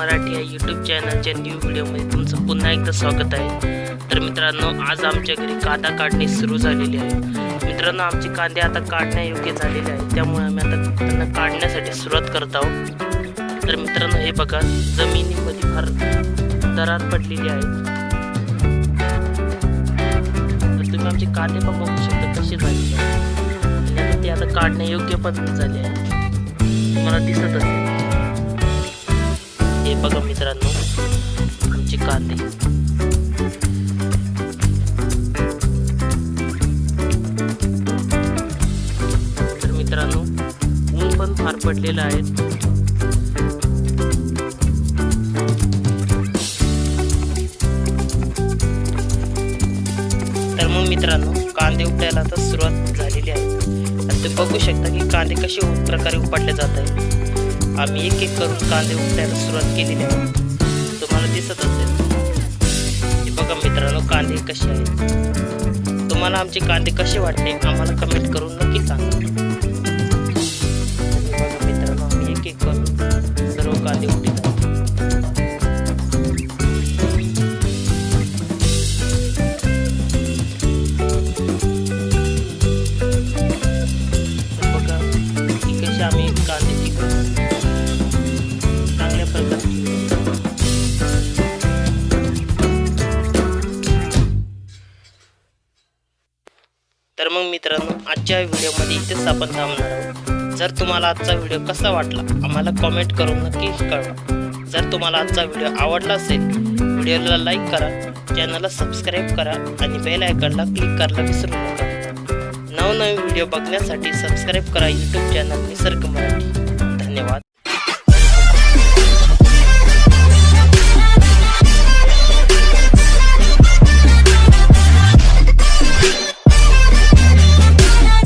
मराठी या यूट्यूब चॅनलच्या न्यू व्हिडिओमध्ये तुमचं पुन्हा एकदा स्वागत आहे. तर मित्रांनो आज आमच्या घरी कांदा काढणे सुरू झालेली आहे. मित्रांनो आमचे कांदे आता काढण्यायोग्य झालेले आहेत. त्यामुळे आम्ही आता त्यांना काढण्यासाठी सुरुवात करत आहोत. तर मित्रांनो हे बघा जमिनीमध्ये फार दरार पडलेली आहे. तर तुम्ही आमचे कांदे पण बघू शकता कसे झालेले आहेत. ते आता काढण्यायोग्य पण झाले आहे तुम्हाला दिसत असेल हे बघा मित्रांनो आमचे कांदे. तर मित्रांनो ऊन पण फार पडलेलं आहे. तर मग मित्रांनो कांदे उपटायला आता सुरुवात झालेली आहे. आणि तुम्ही बघू शकता की कांदे कसे प्रकारे उपाटले जात आहेत. आम्ही एक एक करून कांदे उपटायला सुरुवात केलेली आहे. तुम्हाला दिसत असेल. हे बघा मित्रांनो कांदे कसे आहेत. तुम्हाला आमचे कांदे कसे वाटले आम्हाला कमेंट करून नक्की सांगा. बघा मित्रांनो आम्ही एक एक करून सर्व कांदे उपटीत बघा आम्ही कांदे मग मित्रांनो आजच्या व्हिडिओमध्ये इथेच आपण थांबणार आहोत. जर तुम्हाला आजचा व्हिडिओ कसा वाटला आम्हाला कॉमेंट करून नक्की कळवा. जर तुम्हाला आजचा व्हिडिओ आवडला असेल व्हिडिओला लाईक करा चॅनलला सबस्क्राईब करा आणि बेल आयकॉनला क्लिक करायला विसरू नका. नवनवीन व्हिडिओ बघण्यासाठी सबस्क्राईब करा यूट्यूब चॅनल निसर्ग मराठी.